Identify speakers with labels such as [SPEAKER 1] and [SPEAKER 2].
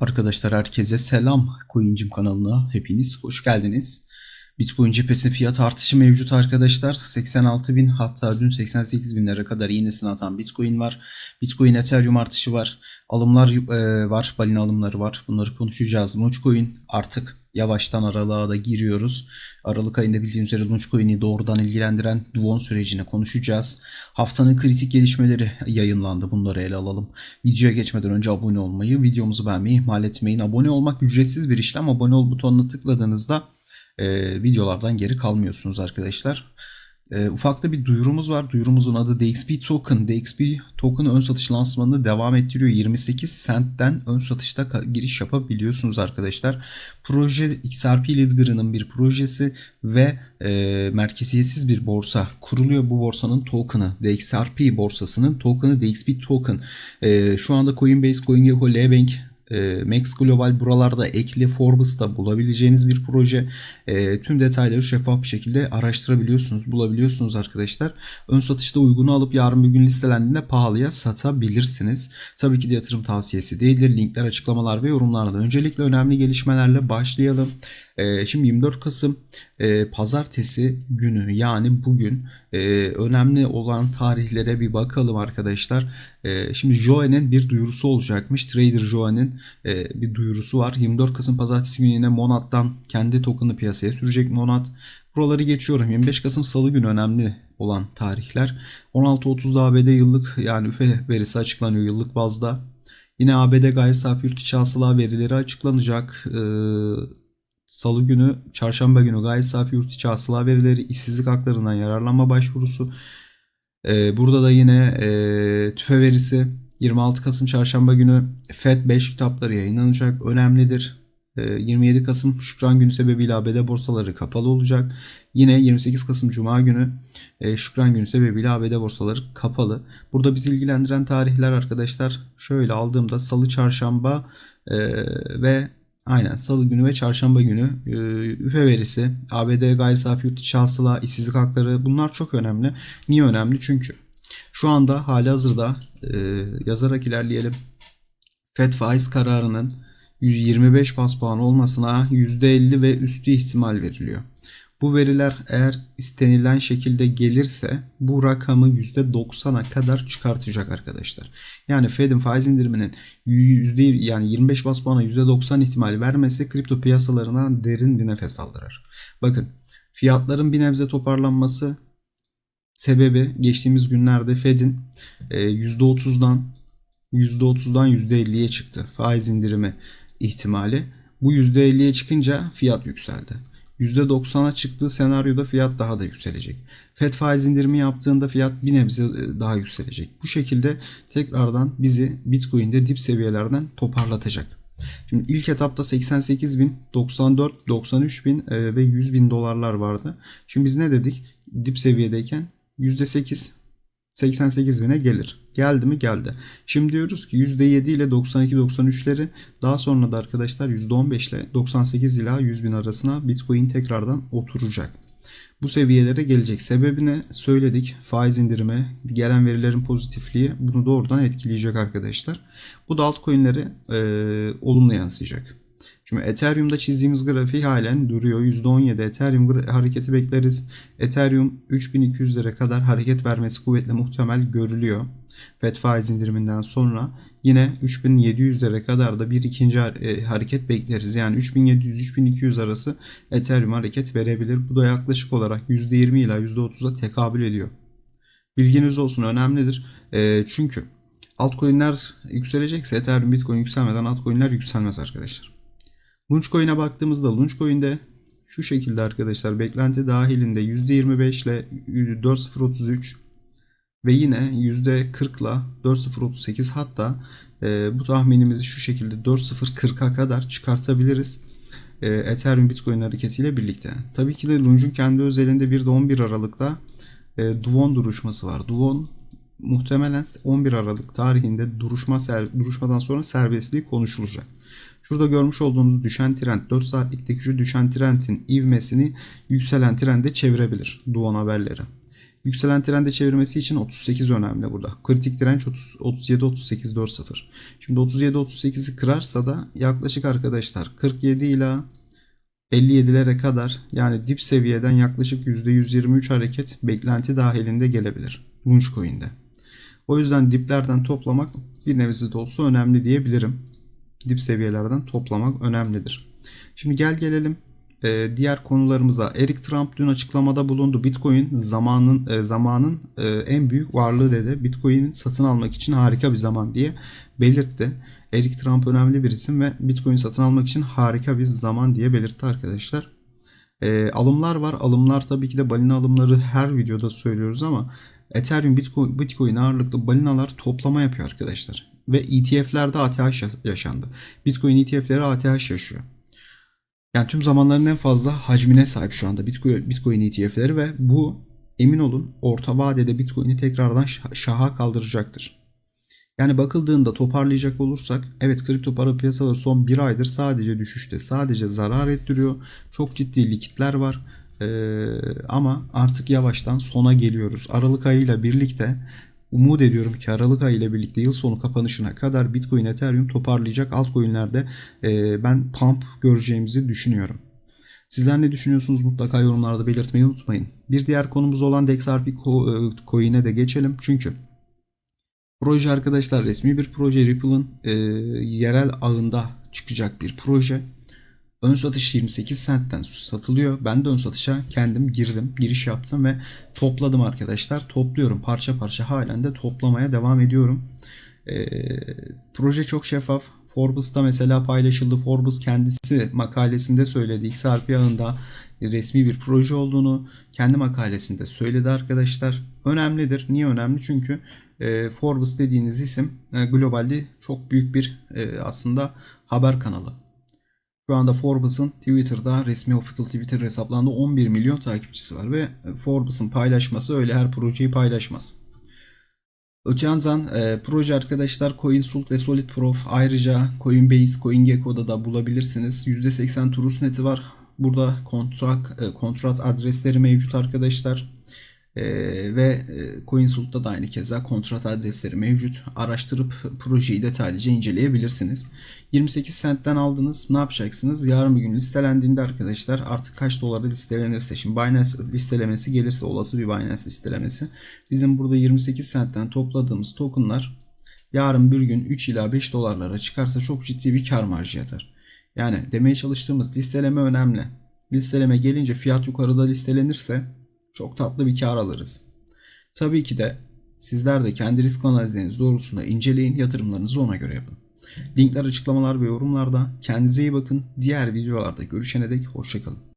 [SPEAKER 1] Arkadaşlar herkese selam. Coincim kanalına hepiniz hoş geldiniz. Bitcoin cephesi fiyat artışı mevcut arkadaşlar. 86 bin hatta dün 88 binlere kadar iğnesini atan Bitcoin var. Bitcoin Ethereum artışı var. Alımlar e, var. Balina alımları var. Bunları konuşacağız. Launchcoin artık yavaştan aralığa da giriyoruz. Aralık ayında bildiğiniz üzere Launchcoin'i doğrudan ilgilendiren Duon sürecini konuşacağız. Haftanın kritik gelişmeleri yayınlandı. Bunları ele alalım. Videoya geçmeden önce abone olmayı, videomuzu beğenmeyi ihmal etmeyin. Abone olmak ücretsiz bir işlem. Abone ol butonuna tıkladığınızda e, videolardan geri kalmıyorsunuz arkadaşlar. E, ufakta bir duyurumuz var. Duyurumuzun adı DXP Token. DXP Token ön satış lansmanını devam ettiriyor. 28 centten ön satışta giriş yapabiliyorsunuz arkadaşlar. Proje XRP Ledger'ının bir projesi ve e, merkeziyetsiz bir borsa kuruluyor. Bu borsanın token'ı DXRP borsasının token'ı DXP Token. E, şu anda Coinbase, CoinGecko, Lbank e, Max Global buralarda ekli Forbes'ta bulabileceğiniz bir proje. E, tüm detayları şeffaf bir şekilde araştırabiliyorsunuz, bulabiliyorsunuz arkadaşlar. Ön satışta uygunu alıp yarın bir gün listelendiğinde pahalıya satabilirsiniz. Tabii ki de yatırım tavsiyesi değildir. Linkler açıklamalar ve yorumlarda. Öncelikle önemli gelişmelerle başlayalım. E, şimdi 24 Kasım e, pazartesi günü yani bugün e, önemli olan tarihlere bir bakalım arkadaşlar. E, şimdi Joe'nin bir duyurusu olacakmış. Trader Joe'nin e, bir duyurusu var. 24 Kasım pazartesi günü yine Monad'dan kendi token'ı piyasaya sürecek Monad. Buraları geçiyorum. 25 Kasım Salı günü önemli olan tarihler. 16.30'da ABD yıllık yani üfe verisi açıklanıyor yıllık bazda. Yine ABD gayri safi yurt içi hasıla verileri açıklanacak. Ee, Salı günü, çarşamba günü gayri safi yurt içi hasıla verileri, işsizlik haklarından yararlanma başvurusu. Ee, burada da yine e, tüfe verisi 26 Kasım çarşamba günü FED 5 kitapları yayınlanacak. Önemlidir. 27 ee, Kasım Şükran günü sebebiyle ABD borsaları kapalı olacak. Yine 28 Kasım Cuma günü e, Şükran günü sebebiyle ABD borsaları kapalı. Burada bizi ilgilendiren tarihler arkadaşlar şöyle aldığımda Salı, Çarşamba e, ve Aynen salı günü ve çarşamba günü e, üfe verisi, ABD gayri safi yurt içi hasıla, işsizlik hakları bunlar çok önemli. Niye önemli? Çünkü şu anda hali hazırda e, yazarak ilerleyelim. FED faiz kararının 125 bas puan olmasına %50 ve üstü ihtimal veriliyor. Bu veriler eğer istenilen şekilde gelirse bu rakamı %90'a kadar çıkartacak arkadaşlar. Yani Fed'in faiz indiriminin yüzde yani 25 bas puana %90 ihtimal vermesi kripto piyasalarına derin bir nefes aldırır. Bakın fiyatların bir nebze toparlanması sebebi geçtiğimiz günlerde Fed'in %30'dan %30'dan %50'ye çıktı faiz indirimi ihtimali. Bu %50'ye çıkınca fiyat yükseldi. %90'a çıktığı senaryoda fiyat daha da yükselecek. FED faiz indirimi yaptığında fiyat bir nebze e, daha yükselecek. Bu şekilde tekrardan bizi Bitcoin'de dip seviyelerden toparlatacak. Şimdi ilk etapta 88 bin, 94, 93 bin e, ve 100 bin dolarlar vardı. Şimdi biz ne dedik? Dip seviyedeyken %8 88 bine gelir. Geldi mi? Geldi. Şimdi diyoruz ki %7 ile 92-93'leri daha sonra da arkadaşlar %15 ile 98 ila 100 bin arasına Bitcoin tekrardan oturacak. Bu seviyelere gelecek. Sebebini söyledik. Faiz indirimi, gelen verilerin pozitifliği bunu doğrudan etkileyecek arkadaşlar. Bu da altcoin'lere e, olumlu yansıyacak. Şimdi Ethereum'da çizdiğimiz grafik halen duruyor. %17 Ethereum hareketi bekleriz. Ethereum 3200'lere kadar hareket vermesi kuvvetle muhtemel görülüyor. FED faiz indiriminden sonra yine 3700'lere kadar da bir ikinci e, hareket bekleriz. Yani 3700-3200 arası Ethereum hareket verebilir. Bu da yaklaşık olarak %20 ila %30'a tekabül ediyor. Bilginiz olsun önemlidir. E, çünkü altcoin'ler yükselecekse Ethereum Bitcoin yükselmeden altcoin'ler yükselmez arkadaşlar. Launchcoin'e baktığımızda Launchcoin'de şu şekilde arkadaşlar beklenti dahilinde %25 ile 4.033 ve yine %40 ile 4.038 hatta e, bu tahminimizi şu şekilde 4.040'a kadar çıkartabiliriz. E, Ethereum Bitcoin hareketiyle birlikte. Tabii ki de Lunge'un kendi özelinde bir de 11 Aralık'ta e, Duvon duruşması var. Duvon muhtemelen 11 Aralık tarihinde duruşma duruşmadan sonra serbestliği konuşulacak. Şurada görmüş olduğunuz düşen trend 4 saatlikteki şu düşen trendin ivmesini yükselen trende çevirebilir Duon haberleri. Yükselen trende çevirmesi için 38 önemli burada. Kritik direnç 30, 37 38 40. Şimdi 37 38'i kırarsa da yaklaşık arkadaşlar 47 ila 57'lere kadar yani dip seviyeden yaklaşık %123 hareket beklenti dahilinde gelebilir. Lunch Coin'de. O yüzden diplerden toplamak bir nebze de olsa önemli diyebilirim. Dip seviyelerden toplamak önemlidir. Şimdi gel gelelim e, diğer konularımıza. Eric Trump dün açıklamada bulundu. Bitcoin zamanın e, zamanın e, en büyük varlığı dedi. Bitcoin'in satın almak için harika bir zaman diye belirtti. Eric Trump önemli bir isim ve Bitcoin satın almak için harika bir zaman diye belirtti arkadaşlar. E, alımlar var. Alımlar tabii ki de balina alımları her videoda söylüyoruz ama Ethereum, Bitcoin, Bitcoin ağırlıklı balinalar toplama yapıyor arkadaşlar. Ve ETF'lerde ATH yaşandı. Bitcoin ETF'leri ATH yaşıyor. Yani tüm zamanların en fazla hacmine sahip şu anda Bitcoin, Bitcoin ETF'leri ve bu emin olun orta vadede Bitcoin'i tekrardan şaha kaldıracaktır. Yani bakıldığında toparlayacak olursak evet kripto para piyasaları son bir aydır sadece düşüşte sadece zarar ettiriyor. Çok ciddi likitler var. Ee, ama artık yavaştan sona geliyoruz. Aralık ayıyla birlikte umut ediyorum ki Aralık ayı ile birlikte yıl sonu kapanışına kadar Bitcoin, Ethereum toparlayacak altcoin'lerde e, ben pump göreceğimizi düşünüyorum. Sizler ne düşünüyorsunuz mutlaka yorumlarda belirtmeyi unutmayın. Bir diğer konumuz olan DexRP coin'e de geçelim. Çünkü proje arkadaşlar resmi bir proje Ripple'ın e, yerel ağında çıkacak bir proje. Ön satış 28 centten satılıyor. Ben de ön satışa kendim girdim. Giriş yaptım ve topladım arkadaşlar. Topluyorum parça parça halen de toplamaya devam ediyorum. Ee, proje çok şeffaf. Forbes'ta mesela paylaşıldı. Forbes kendisi makalesinde söyledi. XRP ağında resmi bir proje olduğunu kendi makalesinde söyledi arkadaşlar. Önemlidir. Niye önemli? Çünkü e, Forbes dediğiniz isim e, globalde çok büyük bir e, aslında haber kanalı. Şu anda Forbes'ın Twitter'da resmi official Twitter hesaplarında 11 milyon takipçisi var ve Forbes'ın paylaşması öyle her projeyi paylaşmaz. Öte yandan e, proje arkadaşlar CoinSult ve SolidProf ayrıca Coinbase, CoinGecko'da da bulabilirsiniz. %80 Trustnet'i var. Burada kontrat, e, kontrat adresleri mevcut arkadaşlar. Ee, ve e, CoinSult'ta da aynı keza kontrat adresleri mevcut. Araştırıp projeyi detaylıca inceleyebilirsiniz. 28 centten aldınız. Ne yapacaksınız? Yarın bir gün listelendiğinde arkadaşlar artık kaç dolara listelenirse şimdi Binance listelemesi gelirse olası bir Binance listelemesi bizim burada 28 centten topladığımız tokenlar yarın bir gün 3 ila 5 dolarlara çıkarsa çok ciddi bir kar marjı yatar. Yani demeye çalıştığımız listeleme önemli. Listeleme gelince fiyat yukarıda listelenirse çok tatlı bir kar alırız. Tabii ki de sizler de kendi risk analizleriniz doğrultusunda inceleyin, yatırımlarınızı ona göre yapın. Linkler açıklamalar ve yorumlarda. Kendinize iyi bakın. Diğer videolarda görüşene dek hoşçakalın.